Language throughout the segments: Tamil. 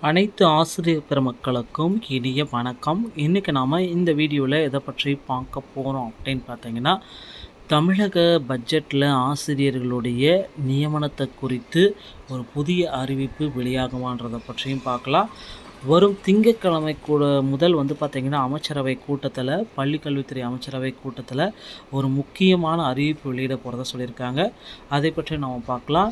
அனைத்து ஆசிரியர் பெருமக்களுக்கும் இனிய வணக்கம். இன்றைக்கி நாம் இந்த வீடியோவில் எதை பற்றி பார்க்க போகிறோம் அப்படின்னு பார்த்தீங்கன்னா தமிழக பட்ஜெட்டில் ஆசிரியர்களுடைய நியமனத்தை குறித்து ஒரு புதிய அறிவிப்பு வெளியாகுமான்றதை பற்றியும் பார்க்கலாம். வரும் திங்கட்கிழமை கூட முதல் வந்து பார்த்திங்கன்னா அமைச்சரவை கூட்டத்தில் பள்ளிக்கல்வித்துறை அமைச்சரவை கூட்டத்தில் ஒரு முக்கியமான அறிவிப்பு வெளியிட போகிறத சொல்லியிருக்காங்க. அதை பற்றி நம்ம பார்க்கலாம்.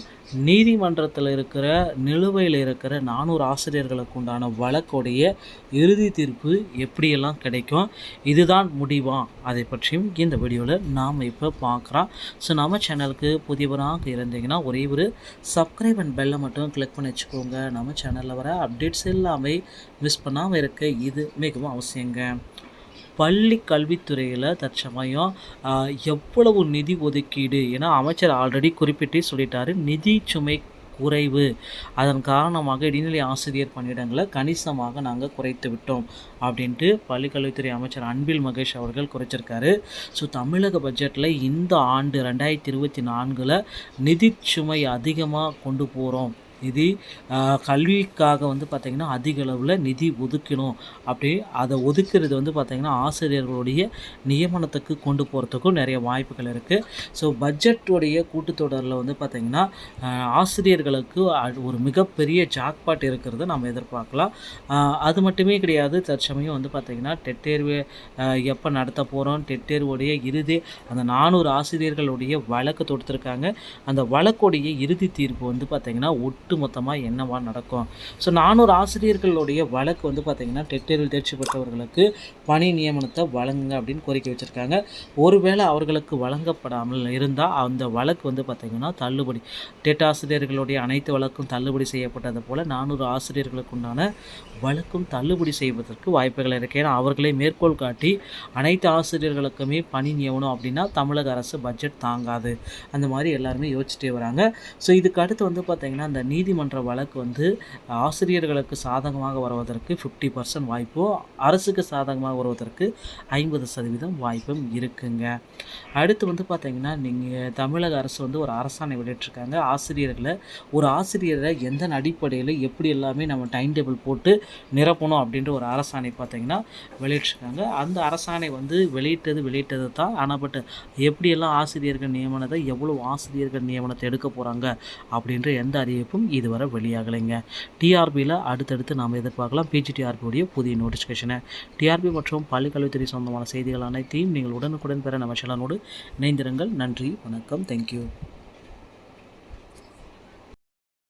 நீதிமன்றத்தில் இருக்கிற நிலுவையில் இருக்கிற நானூறு ஆசிரியர்களுக்கு உண்டான வழக்குடைய இறுதி தீர்ப்பு எப்படியெல்லாம் கிடைக்கும்? இதுதான் முடிவா? அதை பற்றியும் இந்த வீடியோவில் நாம் இப்போ பார்க்குறோம். ஸோ நம்ம சேனலுக்கு புதியவராக இருந்தீங்கன்னா ஒரே ஒரு சப்ஸ்கிரைப் அண்ட் பெல்லை மட்டும் கிளிக் பண்ணி வச்சுக்கோங்க. நம்ம சேனலில் வர அப்டேட்ஸ் எல்லாமே மிஸ் பண்ணாமல் இருக்க இது மிகவும் அவசியங்க. பள்ளி கல்வித்துறையில் தற்சமயம் எவ்வளவு நிதி ஒதுக்கீடு? ஏன்னா அமைச்சர் ஆல்ரெடி குறிப்பிட்டே சொல்லிட்டாரு. நிதி சுமை குறைவு. அதன் காரணமாக இடைநிலை ஆசிரியர் பணியிடங்களை கணிசமாக நாங்கள் குறைத்து விட்டோம் அப்படின்ட்டு பள்ளிக்கல்வித்துறை அமைச்சர் அன்பில் மகேஷ் அவர்கள் குறைச்சிருக்காரு. ஸோ தமிழக பட்ஜெட்டில் இந்த ஆண்டு ரெண்டாயிரத்தி இருபத்தி நான்கில் நிதி சுமை அதிகமாக கொண்டு போகிறோம் நிதி கல்விக்காக வந்து பார்த்திங்கன்னா அதிக அளவில் நிதி ஒதுக்கணும். அப்படி அதை ஒதுக்கிறது வந்து பார்த்திங்கன்னா ஆசிரியர்களுடைய நியமனத்துக்கு கொண்டு போகிறதுக்கும் நிறைய வாய்ப்புகள் இருக்குது ஸோ பட்ஜெட்டுடைய கூட்டத்தொடரில் வந்து பார்த்திங்கன்னா ஆசிரியர்களுக்கு ஒரு மிகப்பெரிய ஜாக்பாட் இருக்கிறத நம்ம எதிர்பார்க்கலாம். அது மட்டுமே கிடையாது தற்சமயம் வந்து பார்த்திங்கன்னா டெட் தேர்வு எப்போ நடத்த போகிறோம் டெட் தேர்வுடைய இறுதி அந்த நானூறு ஆசிரியர்களுடைய வழக்கு தொடுத்துருக்காங்க. அந்த வழக்குடைய இறுதி தீர்ப்பு வந்து பார்த்திங்கன்னா ஒட்டு மொத்தமாக என்னவா நடக்கும்? ஸோ நானூறு ஆசிரியர்களுடைய வழக்கு வந்து பார்த்திங்கன்னா டெட்டரில் தேர்ச்சி பெற்றவர்களுக்கு பணி நியமனத்தை வழங்குங்க அப்படின்னு கோரிக்கை வச்சுருக்காங்க. ஒருவேளை அவர்களுக்கு வழங்கப்படாமல் இருந்தால் அந்த வழக்கு வந்து பார்த்திங்கன்னா தள்ளுபடி. டெட் ஆசிரியர்களுடைய அனைத்து வழக்கும் தள்ளுபடி செய்யப்பட்டது போல் நானூறு ஆசிரியர்களுக்கு உண்டான வழக்கும் தள்ளுபடி செய்வதற்கு வாய்ப்புகள் இருக்குது ஏன்னா அவர்களே மேற்கோள் காட்டி அனைத்து ஆசிரியர்களுக்குமே பணி நியமனம் அப்படின்னா தமிழக அரசு பட்ஜெட் தாங்காது. அந்த மாதிரி எல்லாருமே யோசிச்சுட்டே வராங்க. ஸோ இதுக்கு அடுத்து வந்து பார்த்திங்கன்னா அந்த நீதிமன்ற வழக்கு வந்து ஆசிரியர்களுக்கு சாதகமாக வருவதற்கு ஃபிஃப்டி பர்சன்ட் வாய்ப்போ அரசுக்கு சாதகமாக வருவதற்கு ஐம்பது சதவீதம் வாய்ப்பும் இருக்குங்க. அடுத்து வந்து பார்த்திங்கன்னா நீங்கள் தமிழக அரசு வந்து ஒரு அரசாணை வெளியிட்டிருக்காங்க. ஆசிரியர்களை ஒரு ஆசிரியரை எந்த அடிப்படையில் எப்படி எல்லாமே நம்ம டைம் டேபிள் போட்டு நிரப்பணும் அப்படின்ற ஒரு அரசாணை பார்த்திங்கன்னா வெளியிட்டிருக்காங்க. அந்த அரசாணை வந்து வெளியிட்டது வெளியிட்டது தான். ஆனால் பட் எப்படியெல்லாம் ஆசிரியர்கள் நியமனத்தை எவ்வளோ ஆசிரியர்கள் நியமனத்தை எடுக்க போகிறாங்க அப்படின்ற எந்த அறிவிப்பும் இதுவரை வெளியாகலைங்க. டிஆர்பியில் அடுத்தடுத்து நாம் எதிர்பார்க்கலாம் பிஜிடிஆர்பியுடைய புதிய நோட்டிஃபிகேஷனை டிஆர்பி மற்றும் பள்ளிக்கல்வித்துறை சொந்தமான செய்திகள் அனைத்தையும் நீங்கள் உடனுக்குடன் பெற நம்ம சேனலோடு இணைந்திருங்கள். நன்றி வணக்கம். தேங்க்யூ